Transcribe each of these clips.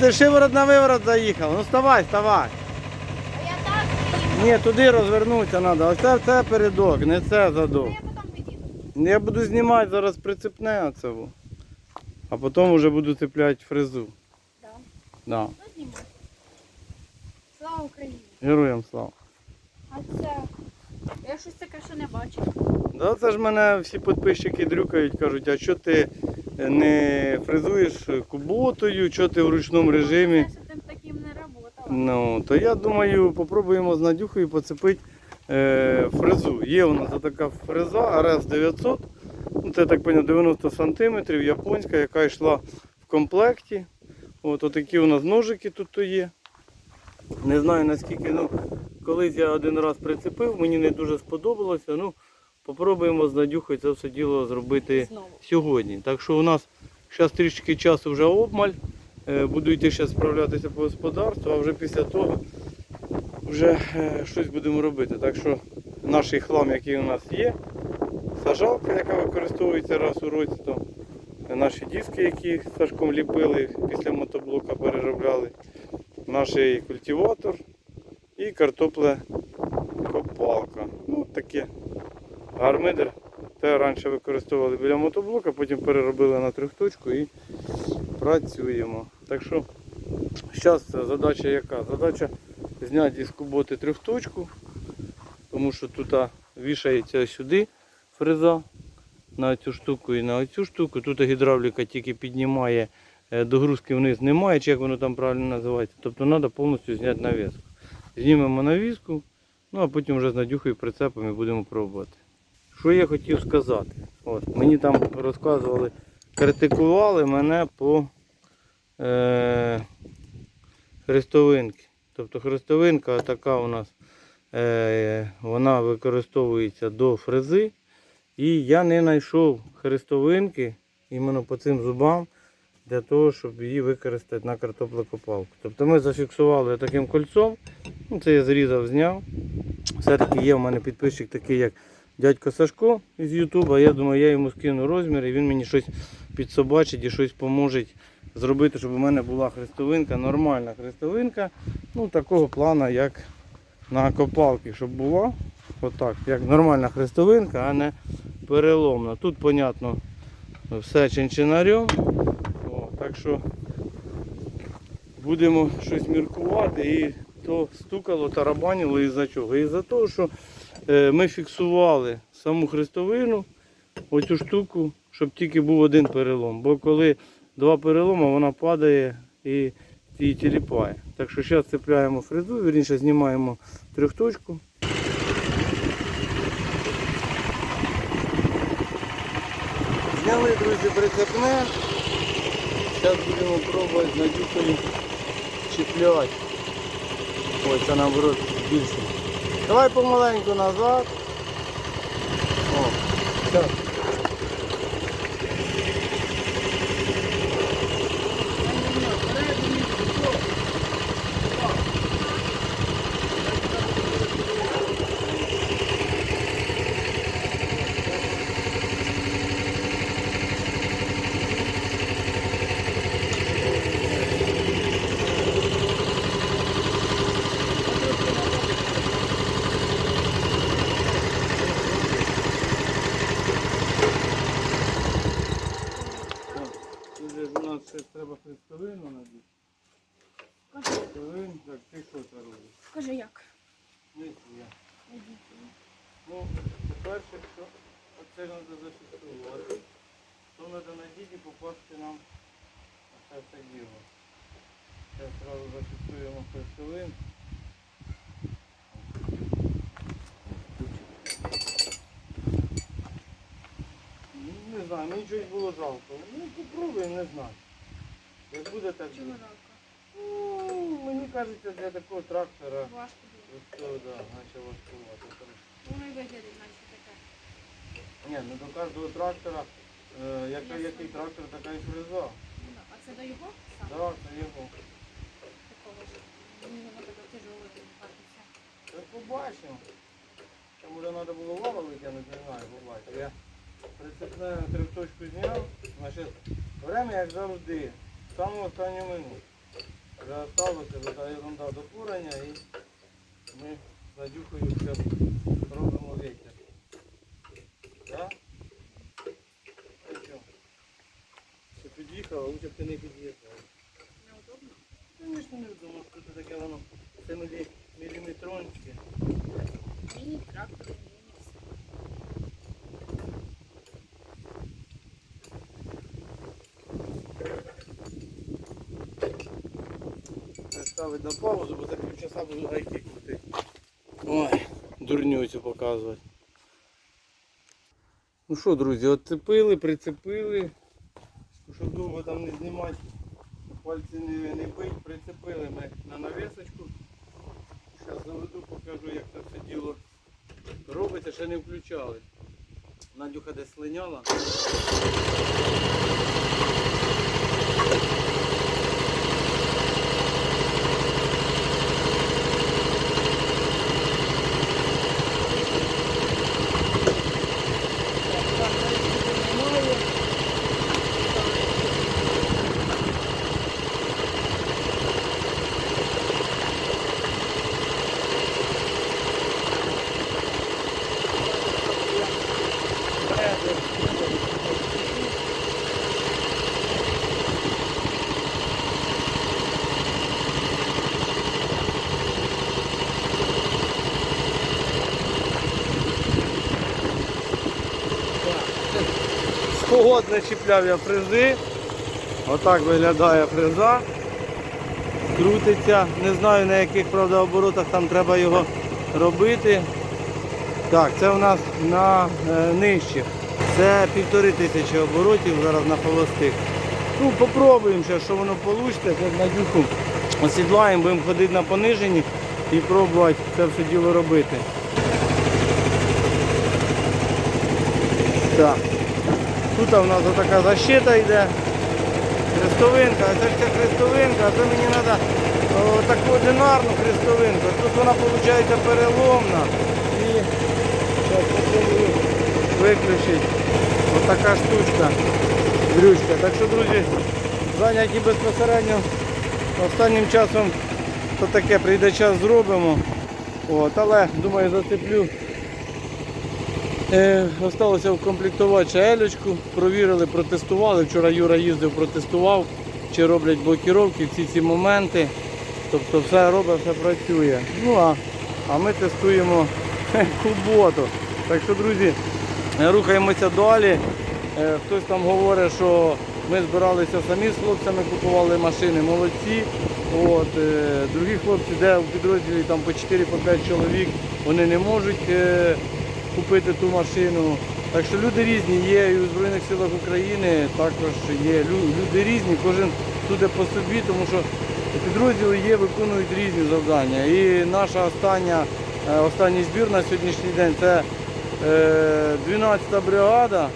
Ти шиворот на виворот заїхав. Ну вставай, вставай. А я так їм. Ні, туди розвернутися треба. Ось це, це передок, не це задок. Я потім підійду. Я буду знімати, зараз прицепне оце. А потім вже буду цепляти фрезу. Да. Да. Ну знімай. Слава Україні. Героям слава. А це. Я щось таке ще не бачив. Да, це ж мене всі підписчики дрюкають, кажуть, а що ти не фрезуєш куботою, що ти в ручному режимі. Ну, то я думаю, попробуємо з Надюхою поцепити е, фрезу. Є у нас така фреза RS 900. Ну, це так поняв, 90 см, японська, яка йшла в комплекті. От отакі у нас ножики тут то є. Не знаю наскільки, ну, колись я один раз прицепив, мені не дуже сподобалося. Ну, попробуємо з Надюхою це все діло зробити Знову. сьогодні. Так що у нас зараз трішки часу вже обмаль. Е, Буду йти зараз справлятися по господарству, а вже після того вже е, щось будемо робити. Так що наш хлам, який у нас є, сажалка, яка використовується раз у році, то наші диски, які Сашком ліпили, після мотоблока переробляли, наш культиватор і картопле копалка. Ну таке. Гармидер. Те раніше використовували біля мотоблока, потім переробили на трьохточку і працюємо. Так що зараз задача яка? Задача зняти із куботи трьохточку, тому що тут вішається сюди фреза на цю штуку і на цю штуку. Тут гідравліка тільки піднімає, е, догрузки вниз немає, чи як воно там правильно називається. Тобто треба повністю зняти навіску. Знімемо навіску, ну а потім вже з надюхою прицепом і будемо пробувати. Що я хотів сказати? От, мені там розказували, критикували мене по е, хрестовинки. Тобто хрестовинка така у нас е, вона використовується до фрези. І я не знайшов хрестовинки іменно по цим зубам для того, щоб її використати на картоплекопалку. Тобто ми зафіксували таким кольцом. Ну, це я зрізав, зняв. Все-таки є в мене підписчик такий, як дядько Сашко із Ютуба. Я думаю, я йому скину розмір і він мені щось підсобачить і щось поможе зробити, щоб у мене була хрестовинка, нормальна хрестовинка, ну такого плану, як на копалки, щоб була. Отак, як нормальна хрестовинка, а не переломна. Тут, понятно, все чинчинарем. Так що будемо щось міркувати і то стукало, тарабанило із-за чого. Із-за того, що ми фіксували саму хрестовину, оцю штуку, щоб тільки був один перелом. Бо коли два переломи, вона падає і і тіліпає. Так що зараз цепляємо фрезу, вірніше знімаємо трьохточку. Зняли, друзі, прицепне. Зараз будемо пробувати з надюкою чіпляти. Ой, це наоборот більше. Давай помаленьку назад. О, так. Тут нас треба хрестовину надіти. Хрестовин, так, ти що це робиш? Скажи як. Ні, я. Ну, по-перше, що оце треба зафіксувати, то треба надіти і попасти нам на це все діло. Зараз одразу зафіксуємо хрестовин. Ну, Не знаю, мені щось було жалко. Ну, попробуємо, не знаю. Як буде, так жалко? Ну, мені кажеться, для такого трактора, Важко ось то, да, наче важкувати. Воно і виглядає, наче таке. Ні, ну до кожного трактора, е, яка, який трактор, така і фреза. Ну, да. А це до його саме? Так, це його. Такого ж. Воно побачимо. Там вже треба було вала витягнути, не знаю, побачимо. Я прицепляю трьохточку зняв, значить, время як завжди, саму останню минуту. Осталося, така ерунда до курення і ми з Надюхою зараз робимо вітер. Що? Ти під'їхала, лучше б ти не під'їхала. Неудобно. Звісно, не вдома, що це таке воно 7 міліметрончики. Міні-трактор, міні-все. Ставити на паузу, бо за півчаса буду гайки крутити. Ой, дурню цю показувати. Ну що, друзі, отцепили, прицепили. Щоб довго там не знімати, пальці не, не бить, прицепили ми на навісочку. Зараз заведу, покажу, як це все діло робиться, ще не включали. Надюха десь слиняла. Погодне чіпляв я фрези. Отак виглядає фреза. Крутиться. Не знаю на яких правда оборотах там треба його робити. Так, це у нас на е, нижчих. Це півтори тисячі оборотів зараз на холостих. Ну, попробуємо ще, що воно вийде. На дюху осідлаємо, будемо ходити на пониженні і пробувати це все діло робити. Так. Тут у нас така защита йде. Хрестовинка, це ж ця хрестовинка, а то мені треба таку одинарну хрестовинку. Тут вона виходить переломна. І зараз попробую виключити. Отака штучка, дрючка. Так що, друзі, зайняті безпосередньо останнім часом то таке прийде час зробимо. От, але думаю зацеплю. Е, осталося вкомплектувати елечку, провірили, протестували. Вчора Юра їздив, протестував, чи роблять блокіровки, всі ці моменти. Тобто все робить, все працює. Ну а, а ми тестуємо куботу. Так що, друзі, рухаємося далі. Е, Хтось там говорить, що ми збиралися самі з хлопцями, купували машини, молодці. От, е, другі хлопці, де в підрозділі там по 4-5 чоловік, вони не можуть купити ту машину. Так що люди різні є і у Збройних силах України також є люди різні, кожен туди по собі, тому що підрозділи є, виконують різні завдання. І наша остання, е, останній збір на сьогоднішній день це е, 12-та бригада,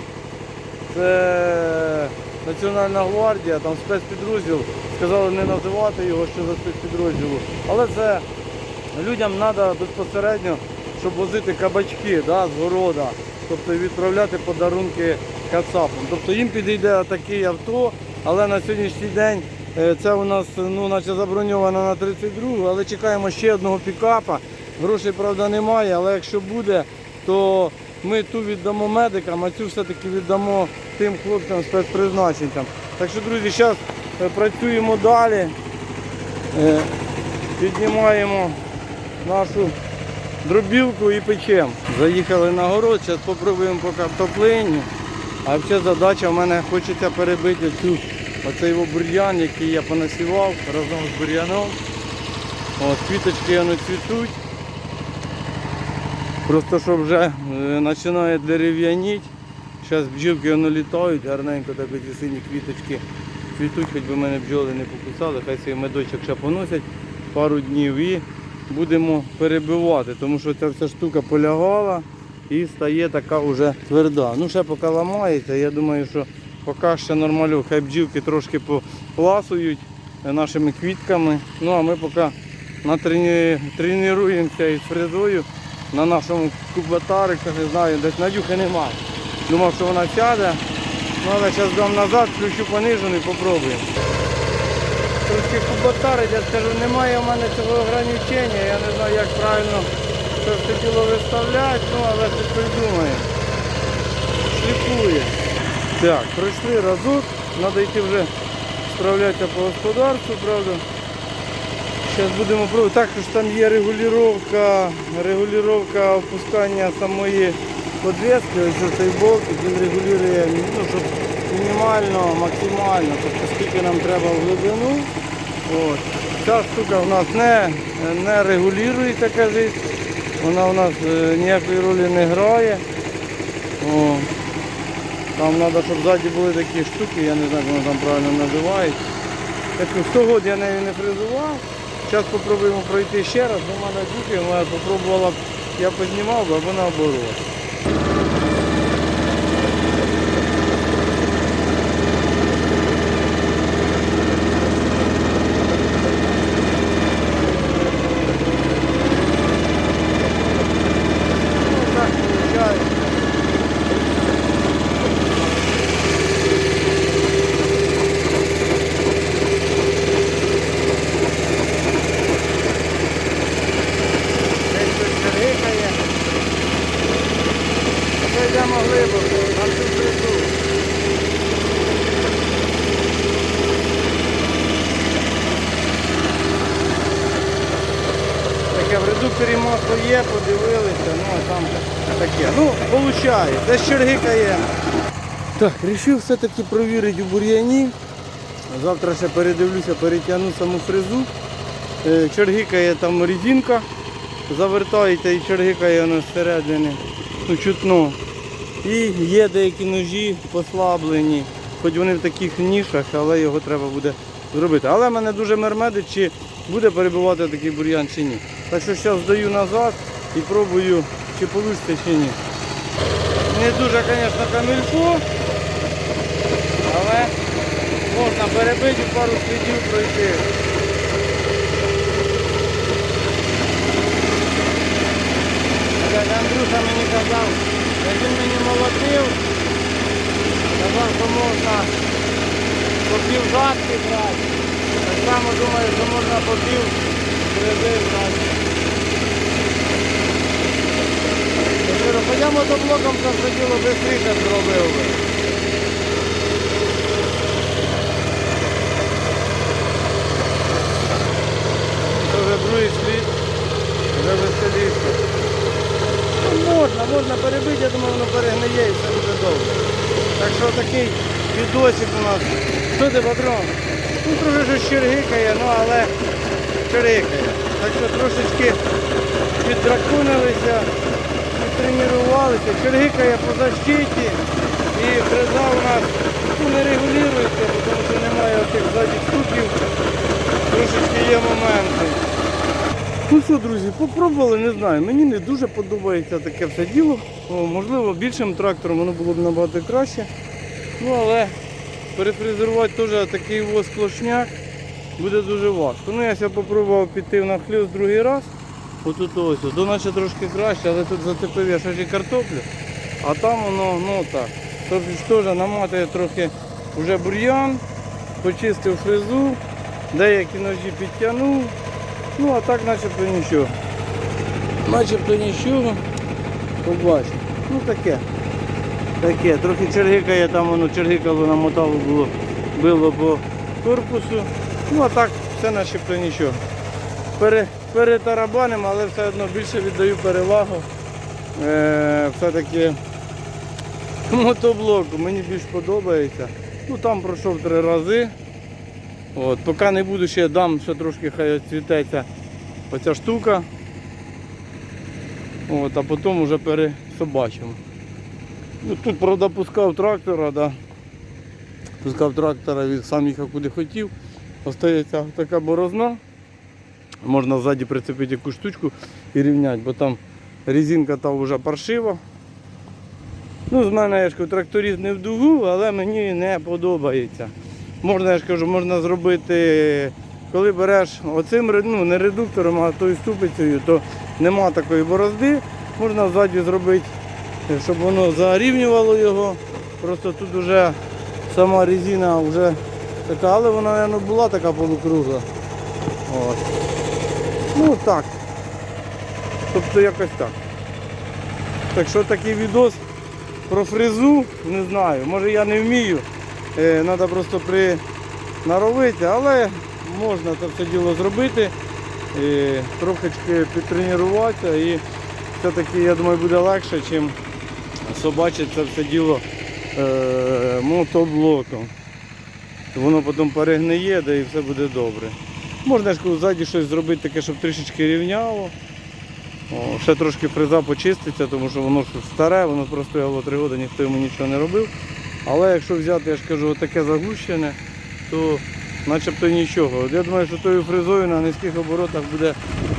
це Національна гвардія, там спецпідрозділ, сказали не називати його що за спецпідрозділу. Але це людям треба безпосередньо, щоб возити кабачки да, з города, тобто відправляти подарунки кацапам. Тобто їм підійде таке авто, але на сьогоднішній день е, це у нас ну, наче заброньовано на 32, але чекаємо ще одного пікапа. Грошей, правда, немає, але якщо буде, то ми ту віддамо медикам, а цю все-таки віддамо тим хлопцям спецпризначенцям. Так що, друзі, зараз працюємо далі, е, піднімаємо нашу дробілку і печемо. Заїхали на город, зараз спробуємо по картоплині. А взагалі задача в мене хочеться перебити цю, оцей бур'ян, який я понасівав разом з бур'яном. От, квіточки воно цвітуть. Просто що вже е, починає дерев'яніть. Зараз бджілки воно літають, гарненько так ці сині квіточки цвітуть, хоч би мене бджоли не покусали, хай свій медочок ще поносять пару днів і будемо перебивати, тому що ця вся штука полягала і стає така вже тверда. Ну ще поки ламається, я думаю, що поки ще нормально, хай бджілки трошки поласують нашими квітками. Ну а ми поки тренуємося із фрезою на нашому кубатарику, не знаю, десь Надюхи немає. Думав, що вона сяде. Ну, але зараз дам назад, включу понижену і попробуємо. Трошки куботарить, я скажу, немає в мене цього ограничення, я не знаю, як правильно це все діло виставляти, ну але щось придумає. Шліфує. Так, пройшли разок, треба йти вже справлятися по господарству, правда. Зараз будемо пробувати. Також там є регулювання, регулювання опускання самої подвески, ось цей болтик, він регулює, ну, щоб мінімально, максимально, тобто скільки нам треба в глибину. От. Ця штука в нас не, не регулює, така життя. Вона у нас е, ніякої ролі не грає. О. Там треба, щоб ззаді були такі штуки, я не знаю, як вони там правильно називають. Таку 100 я нею не фрезував. Зараз спробуємо пройти ще раз, бо в мене дюки, вона спробувала я познімав би, або наоборот. Ну, так виходить. Десь щось рикає. Це йдемо глибоко, на цю призу. Таке в редукторі масло є, подивилися, ну а там таке. Ну, виходить, десь чергикає. Так, вирішив все-таки провірити у бур'яні. Завтра ще передивлюся, перетягну саму фрезу. Е, Чергикає там резинка, завертаєте і чергикає воно зсередини. Ну, чутно. І є деякі ножі послаблені, хоч вони в таких нішах, але його треба буде зробити. Але мене дуже мермедить, чи буде перебувати такий бур'ян чи ні. Так що зараз здаю назад і пробую, чи вийде чи ні. Не дуже, звісно, камільфо, але можна перебити пару слідів пройти. Андрюша мені казав, він мені молотив, казав, що можна по пів жатки брати. Так само думаю, що можна по пів гриби брати. Кажу, Хоча мотоблоком це діло швидше зробив би. Це вже другий слід, вже веселіше. Можна, можна перебити, я думаю, воно перегниє і все буде добре. Так що такий відосик у нас. Ти, патрон? Ну трохи щось чергикає, ну але чергикає. Так що трошечки піддраконилися, підтренувалися, чергикає по защиті і фреза у нас ну, не регулюється, тому що немає тих ззаді ступів. Трошечки є моменти. Ну що, друзі, попробували, не знаю. Мені не дуже подобається таке все діло. О, можливо, більшим трактором воно було б набагато краще. Ну, але перефрезерувати теж такий воз буде дуже важко. Ну, я себе попробував піти на хлюз другий раз. Отут ось, до наче трошки краще, але тут зацепив я ще картоплю, а там воно, ну так. Тобто теж наматує трохи вже бур'ян, почистив фрезу, деякі ножі підтягнув. Ну а так начебто нічого. Начебто нічого. Побачимо. Ну таке. Таке. Трохи чергикає, там воно чергикало на моталу було, било по корпусу. Ну а так все начебто нічого. Пере, перетарабанимо, але все одно більше віддаю перевагу. Е, все-таки мотоблоку мені більш подобається. Ну там пройшов три рази. От, поки не буду ще дам, ще трошки хай цвітеться оця штука. От, а потім вже пересобачимо. Ну, тут, правда, пускав трактора, да. пускав трактора, він сам їхав куди хотів. Остається така борозна. Можна ззаді прицепити якусь штучку і рівняти, бо там резинка та вже паршива. Ну, з мене я ж кажу, тракторист не в дугу, але мені не подобається. Можна, я ж кажу, можна зробити, коли береш оцим ну, не редуктором, а тою ступицею, то нема такої борозди. Можна ззаді зробити, щоб воно зарівнювало його. Просто тут вже сама резина вже Така, але вона, мабуть, була така полукругла. От. Ну так. Тобто якось так. Так що такий відос про фрезу, не знаю. Може я не вмію. Треба просто принаровити, але можна це все діло зробити. І трошечки підтренуватися і все-таки, я думаю, буде легше, чим собачити це все діло е, мотоблоком. Воно потім перегниє, да і все буде добре. Можна ж ззаді щось зробити таке, щоб трішечки рівняло. О, ще трошки фреза почиститься, тому що воно старе, воно простояло три роки, ніхто йому нічого не робив. Але якщо взяти, я ж кажу, таке заглущене, то начебто нічого. От я думаю, що тою фрезою на низьких оборотах буде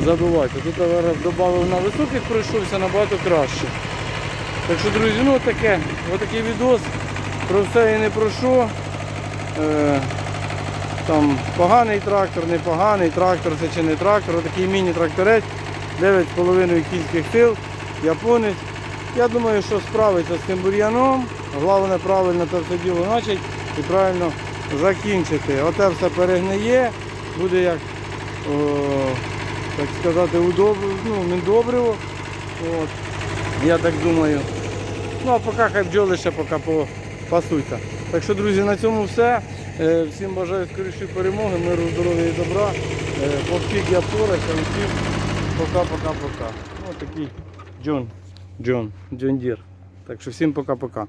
забивати. Тут я додав на високих пройшовся набагато краще. Так що, друзі, ну таке, отакий відос. Про все і не про що. Е, там поганий трактор, непоганий трактор, це чи не трактор, отакий міні-тракторець, 9,5 кінських сил, японець. Я думаю, що справиться з цим бур'яном. Головне правильно це все діло почати і правильно закінчити. Оте все перегниє, буде як, о, так сказати, удоб... ну, недобриво. От. Я так думаю. Ну а поки хай бджоли ще поки по-. Так що, друзі, на цьому все. Е, Всім бажаю скорішої перемоги, миру, здоров'я і добра. Е, Повтік я впорався, всім пока-пока-пока. Ось такий Джон. Джон. Джон Дір. Так що всім пока-пока.